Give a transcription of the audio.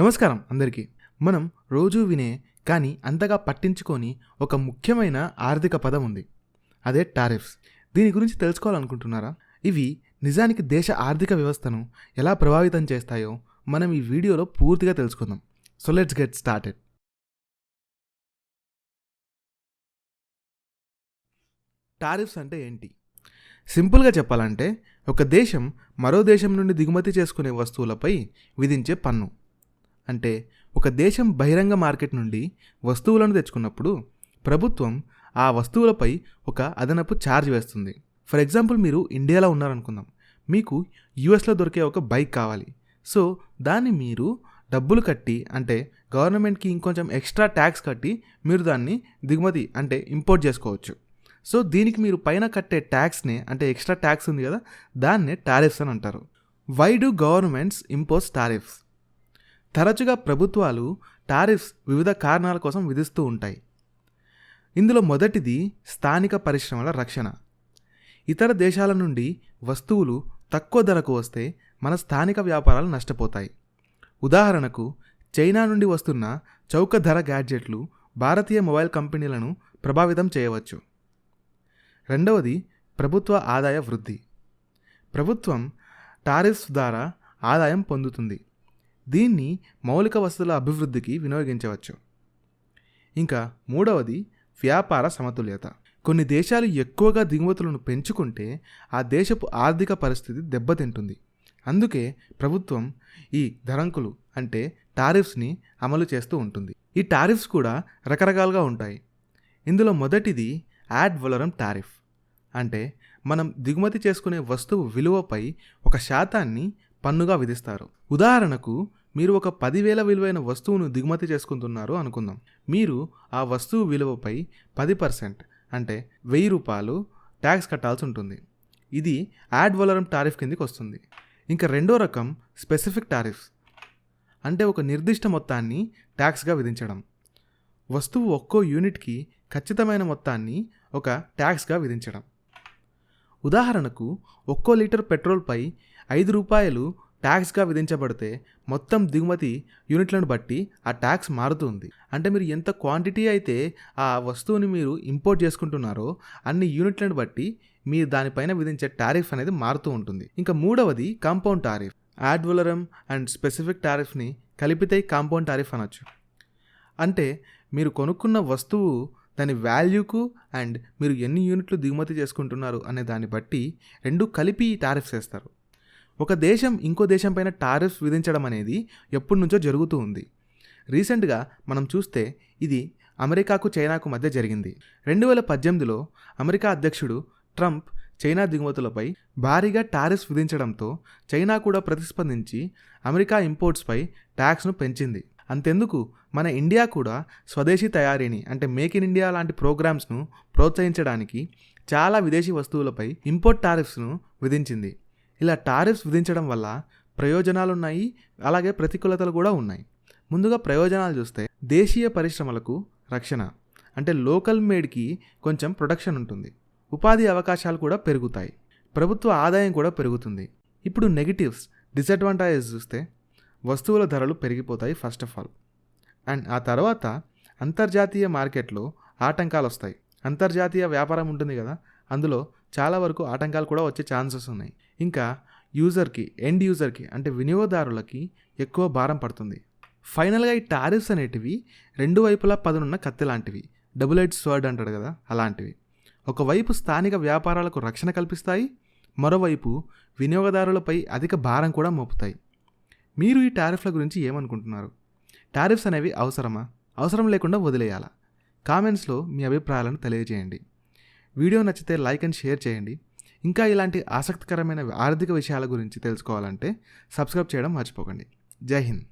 నమస్కారం అందరికీ. మనం రోజూ వినే కానీ అంతగా పట్టించుకొని ఒక ముఖ్యమైన ఆర్థిక పదం ఉంది. అదే టారిఫ్స్. దీని గురించి తెలుసుకోవాలనుకుంటున్నారా? ఇవి నిజానికి దేశ ఆర్థిక వ్యవస్థను ఎలా ప్రభావితం చేస్తాయో మనం ఈ వీడియోలో పూర్తిగా తెలుసుకుందాం. So let's get started tariffs అంటే ఏంటి? సింపుల్గా చెప్పాలంటే ఒక దేశం మరో దేశం నుండి దిగుమతి చేసుకునే వస్తువులపై విధించే పన్ను. అంటే ఒక దేశం బహిరంగ మార్కెట్ నుండి వస్తువులను తెచ్చుకున్నప్పుడు ప్రభుత్వం ఆ వస్తువులపై ఒక అదనపు ఛార్జ్ వేస్తుంది. ఫర్ ఎగ్జాంపుల్ మీరు ఇండియాలో ఉన్నారనుకుందాం. మీకు యూఎస్లో దొరికే ఒక బైక్ కావాలి. సో దాన్ని మీరు డబ్బులు కట్టి అంటే గవర్నమెంట్కి ఇంకొంచెం ఎక్స్ట్రా ట్యాక్స్ కట్టి మీరు దాన్ని దిగుమతి అంటే ఇంపోర్ట్ చేసుకోవచ్చు. సో దీనికి మీరు పైన కట్టే ట్యాక్స్నే అంటే ఎక్స్ట్రా ట్యాక్స్ ఉంది కదా దాన్నే టారిఫ్స్ అని అంటారు. Why do governments impose tariffs? తరచుగా ప్రభుత్వాలు టారిఫ్స్ వివిధ కారణాల కోసం విధిస్తూ ఉంటాయి. ఇందులో మొదటిది స్థానిక పరిశ్రమల రక్షణ. ఇతర దేశాల నుండి వస్తువులు తక్కువ ధరకు వస్తే మన స్థానిక వ్యాపారాలు నష్టపోతాయి. ఉదాహరణకు చైనా నుండి వస్తున్న చౌక ధర గ్యాడ్జెట్లు భారతీయ మొబైల్ కంపెనీలను ప్రభావితం చేయవచ్చు. రెండవది ప్రభుత్వ ఆదాయ వృద్ధి. ప్రభుత్వం టారిఫ్స్ ద్వారా ఆదాయం పొందుతుంది. దీన్ని మౌలిక వసతుల అభివృద్ధికి వినియోగించవచ్చు. ఇంకా మూడవది వ్యాపార సమతుల్యత. కొన్ని దేశాలు ఎక్కువగా దిగుమతులను పెంచుకుంటే ఆ దేశపు ఆర్థిక పరిస్థితి దెబ్బతింటుంది. అందుకే ప్రభుత్వం ఈ ధరంకులు అంటే టారిఫ్స్ని అమలు చేస్తూ ఉంటుంది. ఈ టారిఫ్స్ కూడా రకరకాలుగా ఉంటాయి. ఇందులో మొదటిది యాడ్ వలరం టారిఫ్. అంటే మనం దిగుమతి చేసుకునే వస్తువు విలువపై ఒక శాతాన్ని పన్నుగా విధిస్తారు. ఉదాహరణకు మీరు ఒక పదివేల విలువైన వస్తువును దిగుమతి చేసుకుంటున్నారు అనుకుందాం. మీరు ఆ వస్తువు విలువపై పది పర్సెంట్ అంటే వెయ్యి రూపాయలు ట్యాక్స్ కట్టాల్సి ఉంటుంది. ఇది యాడ్ వలరం టారిఫ్ కిందకి వస్తుంది. ఇంకా రెండో రకం స్పెసిఫిక్ టారిఫ్స్ అంటే ఒక నిర్దిష్ట మొత్తాన్ని ట్యాక్స్గా విధించడం. వస్తువు ఒక్కో యూనిట్కి ఖచ్చితమైన మొత్తాన్ని ఒక ట్యాక్స్గా విధించడం. ఉదాహరణకు ఒక్కో లీటర్ పెట్రోల్పై ఐదు రూపాయలు ట్యాక్స్గా విధించబడితే మొత్తం దిగుమతి యూనిట్లను బట్టి ఆ ట్యాక్స్ మారుతుంది. అంటే మీరు ఎంత క్వాంటిటీ అయితే ఆ వస్తువుని మీరు ఇంపోర్ట్ చేసుకుంటున్నారో అన్ని యూనిట్లను బట్టి మీరు దానిపైన విధించే టారిఫ్ అనేది మారుతూ ఉంటుంది. ఇంకా మూడవది compound tariff. Ad valorem and specific టారిఫ్ని కలిపితే కాంపౌండ్ టారిఫ్ అనొచ్చు. అంటే మీరు కొనుక్కున్న వస్తువు దాని వాల్యూకు అండ్ మీరు ఎన్ని యూనిట్లు దిగుమతి చేసుకుంటున్నారు అనే దాన్ని బట్టి రెండు కలిపి టారిఫ్స్ వేస్తారు ఒక దేశం ఇంకో దేశం పైన టారిఫ్స్ విధించడం అనేది ఎప్పటి నుంచో జరుగుతూ ఉంది. రీసెంట్గా మనం చూస్తే ఇది అమెరికాకు చైనాకు మధ్య జరిగింది. రెండు వేల పద్దెనిమిదిలో అమెరికా అధ్యక్షుడు ట్రంప్ చైనా దిగుమతులపై భారీగా టారిఫ్స్ విధించడంతో చైనా కూడా ప్రతిస్పందించి అమెరికా ఇంపోర్ట్స్పై ట్యాక్స్ను పెంచింది. అంతెందుకు? మన ఇండియా కూడా స్వదేశీ తయారీని అంటే మేక్ ఇన్ ఇండియా లాంటి ప్రోగ్రామ్స్ను ప్రోత్సహించడానికి చాలా విదేశీ వస్తువులపై ఇంపోర్ట్ టారిఫ్స్ను విధించింది. ఇలా టారిఫ్స్ విధించడం వల్ల ప్రయోజనాలు ఉన్నాయి అలాగే ప్రతికూలతలు కూడా ఉన్నాయి. ముందుగా ప్రయోజనాలు చూస్తే దేశీయ పరిశ్రమలకు రక్షణ అంటే లోకల్ మేడ్కి కొంచెం ప్రొడక్షన్ ఉంటుంది. ఉపాధి అవకాశాలు కూడా పెరుగుతాయి. ప్రభుత్వ ఆదాయం కూడా పెరుగుతుంది. ఇప్పుడు నెగిటివ్స్ డిసడ్వాంటేజెస్ చూస్తే వస్తువుల ధరలు పెరిగిపోతాయి ఫస్ట్ ఆఫ్ ఆల్ అండ్ ఆ తర్వాత అంతర్జాతీయ మార్కెట్లో ఆటంకాలు వస్తాయి. అంతర్జాతీయ వ్యాపారం ఉంటుంది కదా అందులో చాలా వరకు ఆటంకాలు కూడా వచ్చే ఛాన్సెస్ ఉన్నాయి. ఇంకా యూజర్కి ఎండ్ యూజర్కి అంటే వినియోగదారులకి ఎక్కువ భారం పడుతుంది. ఫైనల్గా ఈ టారిఫ్స్ అనేటివి రెండు వైపులా పదునున్న కత్తి లాంటివి. డబుల్ ఎయిడ్ స్వర్డ్ అంటాడు కదా అలాంటివి. ఒకవైపు స్థానిక వ్యాపారాలకు రక్షణ కల్పిస్తాయి మరోవైపు వినియోగదారులపై అధిక భారం కూడా మోపుతాయి. మీరు ఈ టారిఫ్ల గురించి ఏమనుకుంటున్నారు? టారిఫ్స్ అనేవి అవసరమా? అవసరం లేకుండా వదిలేయాలా? కామెంట్స్లో మీ అభిప్రాయాలను తెలియజేయండి. వీడియో నచ్చితే లైక్ అండ్ షేర్ చేయండి. ఇంకా ఇలాంటి ఆసక్తికరమైన ఆర్థిక విషయాల గురించి తెలుసుకోవాలంటే సబ్స్క్రైబ్ చేయడం మర్చిపోకండి. జై హింద్.